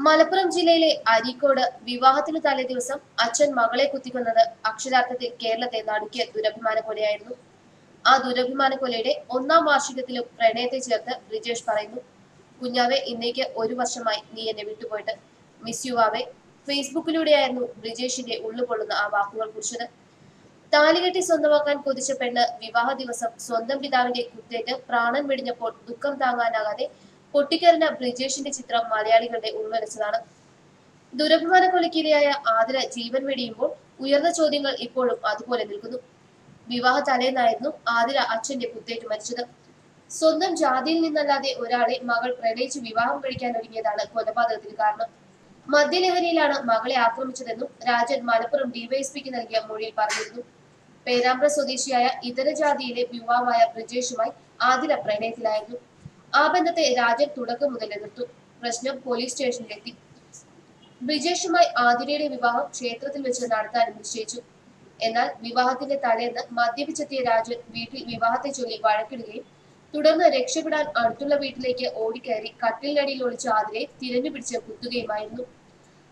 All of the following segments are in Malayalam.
മലപ്പുറം ജില്ലയിലെ അരീക്കോട് വിവാഹത്തിന് തലേ ദിവസം അച്ഛൻ മകളെ കുത്തിക്കൊന്നത് അക്ഷരാർത്ഥത്തിൽ കേരളത്തെ നടുക്കിയ ദുരഭിമാന കൊലയായിരുന്നു. ആ ദുരഭിമാന കൊലയുടെ ഒന്നാം വാർഷികത്തിലും പ്രണയത്തെ ചേർത്ത് ബ്രിജേഷ് പറയുന്നു കുഞ്ഞാവെ ഇന്നേക്ക് ഒരു വർഷമായി നീ എന്നെ വിട്ടുപോയിട്ട്. മിസ് യുവാവെ ഫേസ്ബുക്കിലൂടെയായിരുന്നു ബ്രിജേഷിന്റെ ഉള്ളുകൊള്ളുന്ന ആ വാക്കുകൾ കുറിച്ചത്. താലികെട്ടി സ്വന്തമാക്കാൻ കൊതിച്ച പെണ്ണ് വിവാഹ ദിവസം സ്വന്തം പിതാവിന്റെ കുത്തേറ്റ് പ്രാണൻ വെടിഞ്ഞപ്പോൾ ദുഃഖം താങ്ങാനാകാതെ പൊട്ടിക്കരഞ്ഞ ബ്രിജേഷിന്റെ ചിത്രം മലയാളികളുടെ ഉൾവലിച്ചതാണ് ദുരഭിമാന കൊലക്കിരയായ ആതിര ജീവൻ വെടിയുമ്പോൾ ഉയർന്ന ചോദ്യങ്ങൾ ഇപ്പോഴും അതുപോലെ നിൽക്കുന്നു. വിവാഹ തലേന്നായിരുന്നു ആതിര അച്ഛന്റെ കുത്തേറ്റ് മരിച്ചത്. സ്വന്തം ജാതിയിൽ നിന്നല്ലാതെ ഒരാളെ മകൾ പ്രണയിച്ച് വിവാഹം കഴിക്കാൻ ഒരുങ്ങിയതാണ് കൊലപാതകത്തിന് കാരണം. മദ്യലഹരിയിലാണ് മകളെ ആക്രമിച്ചതെന്നും രാജൻ മലപ്പുറം ഡിവൈഎസ്പിക്ക് നൽകിയ മൊഴിയിൽ പറഞ്ഞിരുന്നു. പേരാമ്പ്ര സ്വദേശിയായ ഇതര ജാതിയിലെ യുവാവായ ബ്രിജേഷുമായി ആതിര പ്രണയത്തിലായിരുന്നു. ആ ബന്ധത്തെ രാജൻ തുടക്കം മുതൽ എതിർത്തു. പ്രശ്നം പോലീസ് സ്റ്റേഷനിലെത്തി ബ്രിജേഷുമായി ആതിരയുടെ വിവാഹം ക്ഷേത്രത്തിൽ വെച്ച് നടത്താനും നിശ്ചയിച്ചു. എന്നാൽ വിവാഹത്തിന്റെ തലേന്ന് മദ്യപിച്ചെത്തിയ രാജൻ വീട്ടിൽ വിവാഹത്തെ ചൊല്ലി വഴക്കിടുകയും തുടർന്ന് രക്ഷപ്പെടാൻ അടുത്തുള്ള വീട്ടിലേക്ക് ഓടിക്കയറി കട്ടിലിനടിയിൽ ഒളിച്ച ആതിരയെ തിരഞ്ഞു പിടിച്ച് കുത്തുകയുമായിരുന്നു.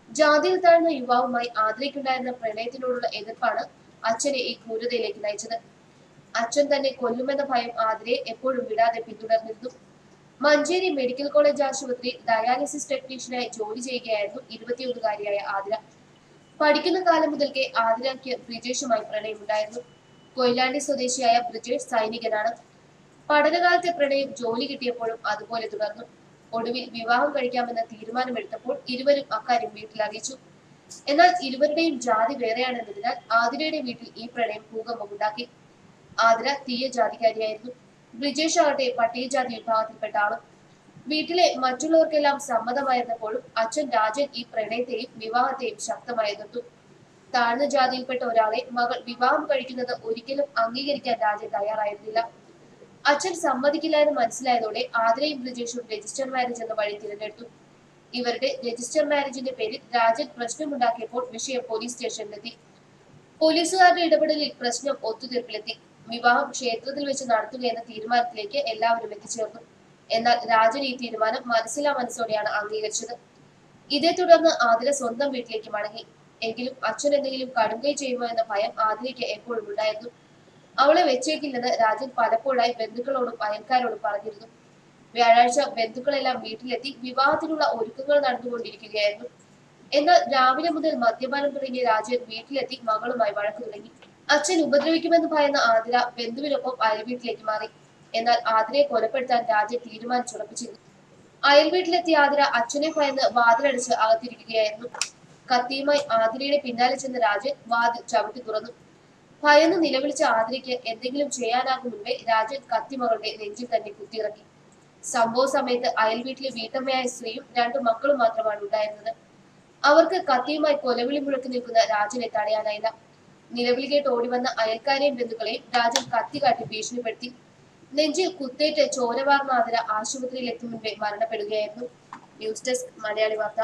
ജാതിയിൽ താഴ്ന്ന യുവാവുമായി ആതിരയ്ക്കുണ്ടായിരുന്ന പ്രണയത്തിനോടുള്ള എതിർപ്പാണ് അച്ഛനെ ഈ ക്രൂരതയിലേക്ക് നയിച്ചത്. അച്ഛൻ തന്നെ കൊല്ലുമെന്ന ഭയം ആതിരയെ എപ്പോഴും വിടാതെ പിന്തുടർന്നിരുന്നു. മഞ്ചേരി മെഡിക്കൽ കോളേജ് ആശുപത്രി ഡയാലിസിസ് ടെക്നീഷ്യനായി ജോലി ചെയ്യുകയായിരുന്നു ഇരുപത്തിയൊന്നുകാരിയായ ആതിര. പഠിക്കുന്ന കാലം മുതൽക്കേ ആതിരയ്ക്ക് ബ്രിജേഷുമായി പ്രണയമുണ്ടായിരുന്നു. കൊയിലാണ്ടി സ്വദേശിയായ ബ്രിജേഷ് സൈനികനാണ്. പഠനകാലത്തെ പ്രണയം ജോലി കിട്ടിയപ്പോഴും അതുപോലെ തുടർന്നു. ഒടുവിൽ വിവാഹം കഴിക്കാമെന്ന തീരുമാനമെടുത്തപ്പോൾ ഇരുവരും അക്കാര്യം വീട്ടിൽ അറിയിച്ചു എന്നാൽ ഇരുവരുടെയും ജാതി വേറെയാണെന്നതിനാൽ ആതിരയുടെ വീട്ടിൽ ഈ പ്രണയം ഭൂകമ്പമുണ്ടാക്കി. ആതിര തീയ ജാതിക്കാരിയായിരുന്നു ബ്രിജേഷ് ആകട്ടെ പട്ടികജാതി വിഭാഗത്തിൽപ്പെട്ട ആളും വീട്ടിലെ മറ്റുള്ളവർക്കെല്ലാം സമ്മതമായിരുന്നപ്പോഴും അച്ഛൻ രാജൻ ഈ പ്രണയത്തെയും വിവാഹത്തെയും ശക്തമായി എതിർത്തു താഴ്ന്ന ജാതിയിൽപ്പെട്ട ഒരാളെ മകൾ വിവാഹം കഴിക്കുന്നത് ഒരിക്കലും അംഗീകരിക്കാൻ രാജൻ തയ്യാറായിരുന്നില്ല. അച്ഛൻ സമ്മതിക്കില്ല എന്ന് മനസ്സിലായതോടെ ആതിരയും ബ്രിജേഷും രജിസ്റ്റർ മാരേജ് എന്ന വഴി തിരഞ്ഞെടുത്തു. ഇവരുടെ രജിസ്റ്റർ മാരേജിന്റെ പേരിൽ രാജൻ പ്രശ്നമുണ്ടാക്കിയപ്പോൾ വിഷയം പോലീസ് സ്റ്റേഷനിലെത്തി. പോലീസുകാരുടെ ഇടപെടലിൽ പ്രശ്നം ഒത്തുതീർപ്പിലെത്തി. വിവാഹം ക്ഷേത്രത്തിൽ വെച്ച് നടത്തുക എന്ന തീരുമാനത്തിലേക്ക് എല്ലാവരും എത്തിച്ചേർന്നു. എന്നാൽ രാജൻ ഈ തീരുമാനം മനസ്സിലാ മനസ്സോടെയാണ് അംഗീകരിച്ചത്. ഇതേ തുടർന്ന് ആതിര സ്വന്തം വീട്ടിലേക്ക് മടങ്ങി. എങ്കിലും അച്ഛൻ എന്തെങ്കിലും കടുങ്കൈ ചെയ്യുമോ എന്ന ഭയം ആതിരയ്ക്ക് എപ്പോഴും ഉണ്ടായിരുന്നു. അവളെ വെച്ചേക്കില്ലെന്ന് രാജൻ പലപ്പോഴായി ബന്ധുക്കളോടും അയൽക്കാരോടും പറഞ്ഞിരുന്നു. വ്യാഴാഴ്ച ബന്ധുക്കളെല്ലാം വീട്ടിലെത്തി വിവാഹത്തിനുള്ള ഒരുക്കങ്ങൾ നടന്നുകൊണ്ടിരിക്കുകയായിരുന്നു. എന്നാൽ രാവിലെ മുതൽ മദ്യപാനം തുടങ്ങിയ രാജൻ വീട്ടിലെത്തി മകളുമായി വഴക്കു തുടങ്ങി. അച്ഛൻ ഉപദ്രവിക്കുമെന്ന് ഭയന്ന ആതിര ബന്ധുവിനൊപ്പം അയൽവീട്ടിലേക്ക് മാറി. എന്നാൽ ആതിരയെ കൊലപ്പെടുത്താൻ രാജൻ തീരുമാനിച്ചുറപ്പിച്ചിരുന്നു. അയൽവീട്ടിലെത്തിയ ആതിര അച്ഛനെ ഭയന്ന് വാതിലടിച്ച് അകത്തിരിക്കുകയായിരുന്നു. കത്തിയുമായി ആതിരയുടെ പിന്നാലെ ചെന്ന രാജൻ വാതിൽ ചവിട്ടി തുറന്നു. ഭയന്ന് നിലവിളിച്ച ആതിരയ്ക്ക് എന്തെങ്കിലും ചെയ്യാനാകും മുൻപേ രാജൻ കത്തിമകളുടെ നെഞ്ചിൽ തന്നെ കുത്തിയിറക്കി. സംഭവ സമയത്ത് അയൽവീട്ടിലെ വീട്ടമ്മയായ സ്ത്രീയും രണ്ടു മക്കളും മാത്രമാണ് ഉണ്ടായിരുന്നത്. അവർക്ക് കത്തിയുമായി കൊലവിളി മുഴക്കി നിൽക്കുന്ന രാജനെ തടയാനായില്ല. നിലവിൽ കേട്ട് ഓടിവന്ന അയൽക്കാരെയും ബന്ധുക്കളെയും രാജൻ കത്തികാട്ടി ഭീഷണിപ്പെടുത്തി. നെഞ്ചിൽ കുത്തേറ്റ് ചോരവാർന്ന അതിര ആശുപത്രിയിൽ എത്തും മുമ്പേ മരണപ്പെടുകയായിരുന്നു. ന്യൂസ് ഡെസ്ക് മലയാളി വാർത്ത.